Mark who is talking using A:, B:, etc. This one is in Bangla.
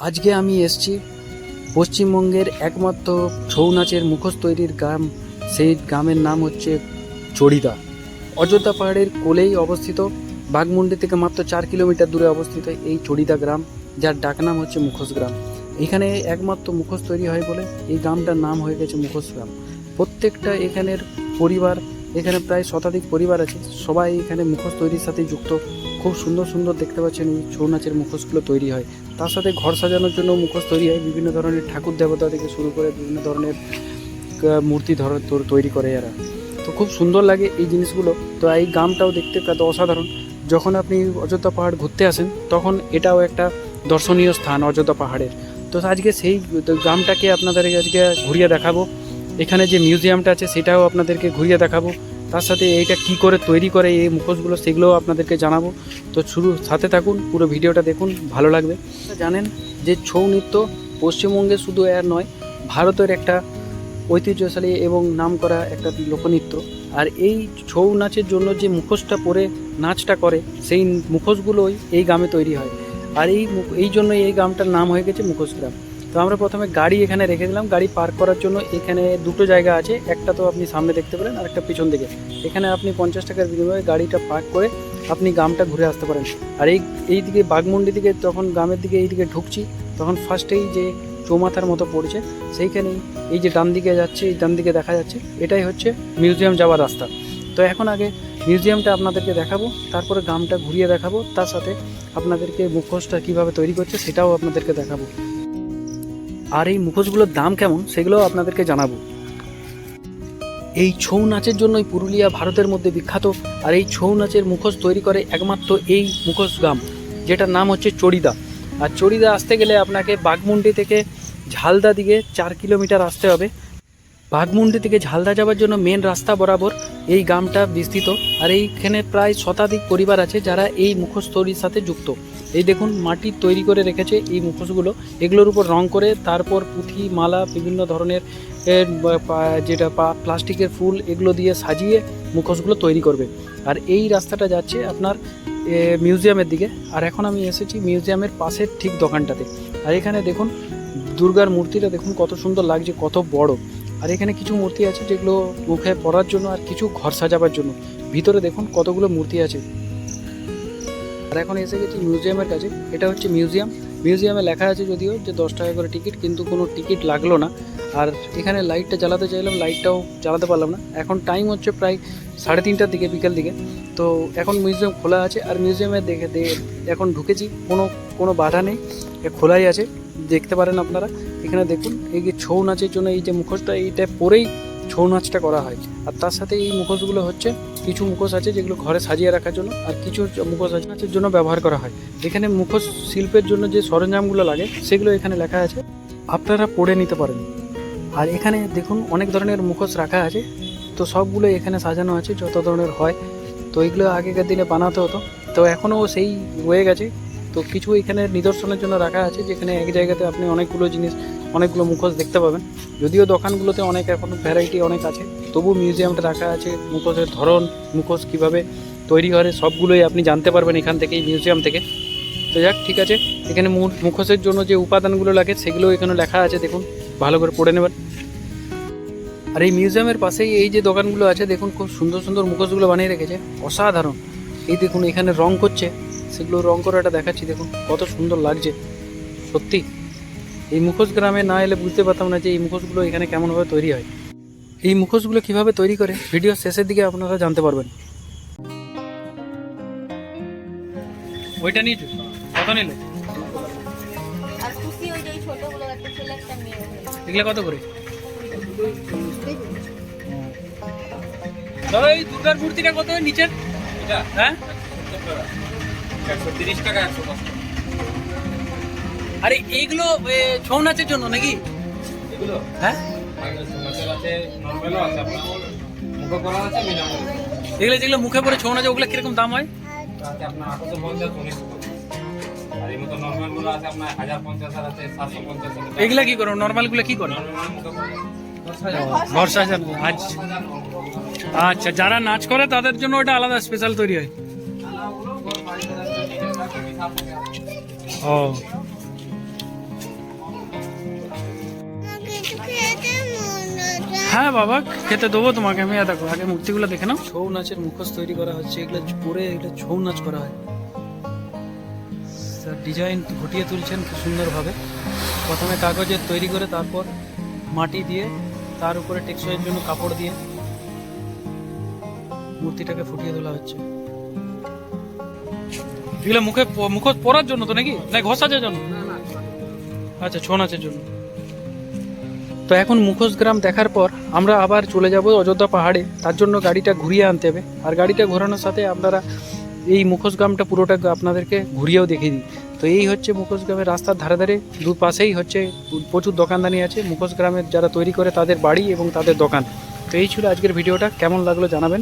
A: আজকে আমি এসছি পশ্চিমবঙ্গের একমাত্র ছৌ নাচের মুখোশ তৈরির গ্রাম। সেই গ্রামের নাম হচ্ছে চড়িদা। অযোধ্যা পাহাড়ের কোলেই অবস্থিত। বাঘমুন্ডি থেকে মাত্র চার কিলোমিটার দূরে অবস্থিত এই চড়িদা গ্রাম, যার ডাকনাম হচ্ছে মুখোশ গ্রাম। এখানে একমাত্র মুখোশ তৈরি হয় বলে এই গ্রামটার নাম হয়ে গেছে মুখোশ গ্রাম। প্রত্যেকটা এখানের পরিবার, এখানে প্রায় শতাধিক পরিবার আছে। সবাই এখানে মুখোশ তৈরির সাথে যুক্ত। খুব সুন্দর সুন্দর দেখতে পাচ্ছেন এই ছৌ নাচের মুখোশগুলো তৈরি হয়। তার সাথে ঘর সাজানোর জন্য মুখোশ তৈরি হয়। বিভিন্ন ধরনের ঠাকুর দেবতা থেকে শুরু করে বিভিন্ন ধরনের মূর্তি ধর, তোর- করে এরা। তো খুব সুন্দর লাগে এই জিনিসগুলো। তো এই গ্রামটাও দেখতে কত অসাধারণ। যখন আপনি অযোধ্যা পাহাড় ঘুরতে আসেন, তখন এটাও একটা দর্শনীয় স্থান অযোধ্যা পাহাড়ের। তো আজকে সেই গ্রামটাকে আপনাদের আজকে ঘুরিয়ে দেখাবো। এখানে যে মিউজিয়ামটা আছে, সেটাও আপনাদেরকে ঘুরিয়ে দেখাবো। তার সাথে এইটা কি করে তৈরি করে, এই মুখোশগুলো সেগুলোও আপনাদেরকে জানাব। তো শুরু, সাথে থাকুন, পুরো ভিডিওটা দেখুন, ভালো লাগবে। জানেন যে ছৌ নৃত্য পশ্চিমবঙ্গে শুধু এর নয়, ভারতের একটা ঐতিহ্যশালী এবং নামকরা একটা লোকনৃত্য। আর এই ছৌ নাচের জন্য যে মুখোশটা পরে নাচটা করে, সেই মুখোশগুলোই এই গ্রামে তৈরি হয়। আর এই এই জন্যই এই গ্রামটার নাম হয়ে গেছে মুখোশ গ্রাম। তো আমরা প্রথমে গাড়ি এখানে রেখে দিলাম। গাড়ি পার্ক করার জন্য এখানে দুটো জায়গা আছে। একটা তো আপনি সামনে দেখতে পেলেন, আর একটা পিছন দিকে। এখানে আপনি পঞ্চাশ টাকার বিনিময়ে গাড়িটা পার্ক করে আপনি গ্রামটা ঘুরে আসতে পারেন। আর এই এই দিকে বাগমুন্ডি দিকে তখন গ্রামের দিকে এই দিকে ঢুকছি, তখন ফার্স্টেই যে চৌমাথার মতো পড়ছে, সেইখানেই এই যে ডান দিকে যাচ্ছে, এই ডান দিকে দেখা যাচ্ছে, এটাই হচ্ছে মিউজিয়াম যাওয়ার রাস্তা। তো এখন আগে মিউজিয়ামটা আপনাদেরকে দেখাবো, তারপরে গ্রামটা ঘুরিয়ে দেখাবো, তার সাথে আপনাদেরকে মুখোশটা কীভাবে তৈরি করছে সেটাও আপনাদেরকে দেখাবো। আর এই মুখোশগুলোর দাম কেমন সেগুলোও আপনাদেরকে জানাব। এই ছৌ নাচের জন্যই পুরুলিয়া ভারতের মধ্যে বিখ্যাত, আর এই ছৌ নাচের মুখোশ তৈরি করে একমাত্র এই মুখোশ গ্রাম, যেটার নাম হচ্ছে চড়িদা। আর চড়িদা আসতে গেলে আপনাকে বাঘমুন্ডি থেকে ঝালদা দিকে চার কিলোমিটার আসতে হবে। বাঘমুন্ডি থেকে ঝালদা যাওয়ার জন্য মেন রাস্তা বরাবর এই গ্রামটা বিস্তৃত। আর এইখানে প্রায় শতাধিক পরিবার আছে যারা এই মুখোশ তৈরির সাথে যুক্ত। এই দেখুন মাটির তৈরি করে রেখেছে এই মুখোশগুলো। এগুলোর উপর রং করে তারপর পুঁথি, মালা, বিভিন্ন ধরনের যেটা প্লাস্টিকের ফুল, এগুলো দিয়ে সাজিয়ে মুখোশগুলো তৈরি করবে। আর এই রাস্তাটা যাচ্ছে আপনার মিউজিয়ামের দিকে। আর এখন আমি এসেছি মিউজিয়ামের পাশের ঠিক দোকানটাতে। আর এখানে দেখুন, দুর্গার মূর্তিটা দেখুন কত সুন্দর লাগছে, কত বড়। আর এখানে কিছু মূর্তি আছে যেগুলো মুখে পরার জন্য আর কিছু ঘর সাজাবার জন্য। ভিতরে দেখুন কতগুলো মূর্তি আছে। আর এখন এসে গেছি মিউজিয়ামের কাছে। এটা হচ্ছে মিউজিয়াম। মিউজিয়ামে লেখা আছে যদিও যে দশ টাকা করে টিকিট, কিন্তু কোনো টিকিট লাগল না। আর এখানে লাইটটা জ্বালাতে চাইলাম, লাইটটাও জ্বালাতে পারলাম না। এখন টাইম হচ্ছে প্রায় সাড়ে তিনটার দিকে, বিকেল দিকে। তো এখন মিউজিয়াম খোলা আছে। আর মিউজিয়ামে দেখে এখন ঢুকেছি। কোনো কোনো বাধা নেই। খোলাই আছে। দেখতে পারেন আপনারা। এখানে দেখুন, এই যে ছৌ নাচের জন্য এই যে মুখোশটা, এইটা পরেই ছৌ নাচটা করা হয়। আর তার সাথে এই মুখোশগুলো হচ্ছে কিছু মুখোশ আছে যেগুলো ঘরে সাজিয়ে রাখার জন্য আর কিছু মুখোশ আছে নাচের জন্য ব্যবহার করা হয়। এখানে মুখোশ শিল্পের জন্য যে সরঞ্জামগুলো লাগে, সেগুলো এখানে লেখা আছে। আপনারা পড়ে নিতে পারেন। আর এখানে দেখুন, অনেক ধরনের মুখোশ রাখা আছে। তো সবগুলো এখানে সাজানো আছে, যত ধরনের হয়। তো এগুলো আগেকার দিনে বানাতে হতো। তো এখনও সেই রয়ে গেছে। তো কিছু এখানে নিদর্শনের জন্য রাখা আছে, যেখানে এক জায়গাতে আপনি অনেকগুলো জিনিস, অনেকগুলো মুখোশ দেখতে পাবেন। যদিও দোকানগুলোতে অনেক এখন ভ্যারাইটি অনেক আছে তবু মিউজিয়ামটা রাখা আছে, মুখোশের ধরন, মুখোশ কীভাবে তৈরি করে সবগুলোই আপনি জানতে পারবেন এখান থেকে মিউজিয়াম থেকে। তো যাক, ঠিক আছে, এখানে মুখোশের জন্য যে উপাদানগুলো লাগে সেগুলো এখানে লেখা আছে, দেখুন, ভালো করে পড়ে নেবেন। আর এই মিউজিয়ামের পাশেই এই যে দোকানগুলো আছে, দেখুন, খুব সুন্দর সুন্দর মুখোশগুলো বানিয়ে রেখেছে, অসাধারণ। এই দেখুন, এখানে রং করছে সেগুলো রং করাটা দেখাচ্ছি দেখুন কত সুন্দর লাগছে। সত্যি এই মুখোশ গ্রামে না এলে বুঝতে পারতাম না যে এই মুখোশগুলো এখানে কেমনভাবে তৈরি হয়। এই মুখোশগুলো কীভাবে তৈরি করে ভিডিও শেষের দিকে আপনারা জানতে পারবেন। ওইটা নিয়েছো কত নিলে? এগুলো কত করে? দাদা এই দুর্গার মূর্তিটা কত? নিচের? হ্যাঁ?
B: একশো তিরিশ টাকা একশো দশ টাকা।
A: আরে এইগুলো ছৌ নাচের জন্য নাকি?
B: এগুলো?
A: হ্যাঁ?
B: আছে
A: এগুলো যেগুলো মুখে পরে ছৌ নাচে ওগুলো কীরকম দাম হয়? এগুলা কি করো? নর্মালগুলো কি করো আচ্ছা। আচ্ছা যারা নাচ করে তাদের জন্য ওটা আলাদা স্পেশাল তৈরি হয়। ও। হ্যাঁ বাবা খেতে দেবো তোমাকে আমি দেখো আগে মূর্তিগুলো দেখে নাও। ছৌ নাচের মুখোশ তৈরি করা হচ্ছে এগুলো পরে এগুলো ছৌ নাচ করা হয়। স্যার ডিজাইন ঘটিয়ে তুলছেন খুব সুন্দরভাবে। প্রথমে কাগজে তৈরি করে তারপর মাটি দিয়ে তার উপরে টেকসইয়ের জন্য কাপড় দিয়ে মূর্তিটাকে ফুটিয়ে তোলা হচ্ছে। এগুলো মুখে মুখোশ পরার জন্য তো নাকি? না ঘষাজের জন্য? আচ্ছা ছৌ নাচের জন্য। তো এখন মুখোশ গ্রাম দেখার পর আমরা আবার চলে যাব অযোধ্যা পাহাড়ে। তার জন্য গাড়িটা ঘুরিয়ে আনতে হবে। আর গাড়িটা ঘোরানোর সাথে আপনারা এই মুখোশ গ্রামটা পুরোটা আপনাদেরকে ঘুরিয়েও দেখিয়ে দিই। তো এই হচ্ছে মুখোশ গ্রামের রাস্তার ধারে ধারে দু পাশেই হচ্ছে প্রচুর দোকানদানি আছে। মুখোশ গ্রামের যারা তৈরি করে তাদের বাড়ি এবং তাদের দোকান। তো এই ছিল আজকের ভিডিওটা। কেমন লাগল জানাবেন।